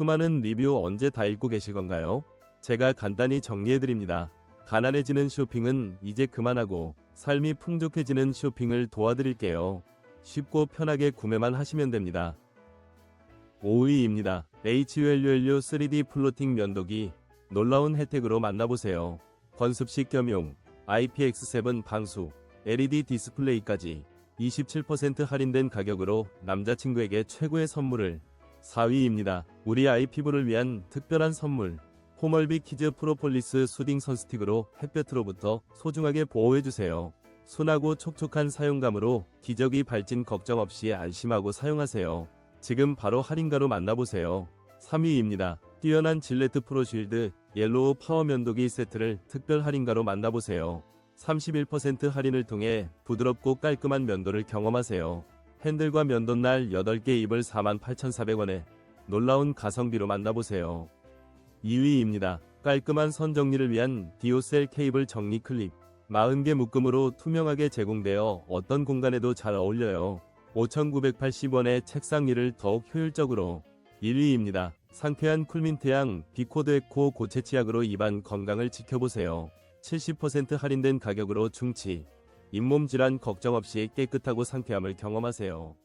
수많은 리뷰 언제 다 읽고 계실 건가요? 제가 간단히 정리해드립니다. 가난해지는 쇼핑은 이제 그만하고 삶이 풍족해지는 쇼핑을 도와드릴게요. 쉽고 편하게 구매만 하시면 됩니다. 5위입니다. HULU 3D 플로팅 면도기 놀라운 혜택으로 만나보세요. 건습식 겸용, IPX7 방수, LED 디스플레이까지 27% 할인된 가격으로 남자친구에게 최고의 선물을 4위입니다. 우리 아이 피부를 위한 특별한 선물 호멀비 키즈 프로폴리스 수딩 선스틱으로 햇볕으로부터 소중하게 보호해주세요. 순하고 촉촉한 사용감으로 기저귀 발진 걱정 없이 안심하고 사용하세요. 지금 바로 할인가로 만나보세요. 3위입니다. 뛰어난 질레트 프로쉴드 옐로우 파워 면도기 세트를 특별 할인가로 만나보세요. 31% 할인을 통해 부드럽고 깔끔한 면도를 경험하세요. 핸들과 면도날 8개 입을 48,400원에 놀라운 가성비로 만나보세요. 2위입니다. 깔끔한 선 정리를 위한 디오셀 케이블 정리 클립. 40개 묶음으로 투명하게 제공되어 어떤 공간에도 잘 어울려요. 5,980원의 책상 일을 더욱 효율적으로 1위입니다. 상쾌한 쿨민트향 비코드 에코 고체 치약으로 입안 건강을 지켜보세요. 70% 할인된 가격으로 충치, 잇몸 질환 걱정 없이 깨끗하고 상쾌함을 경험하세요.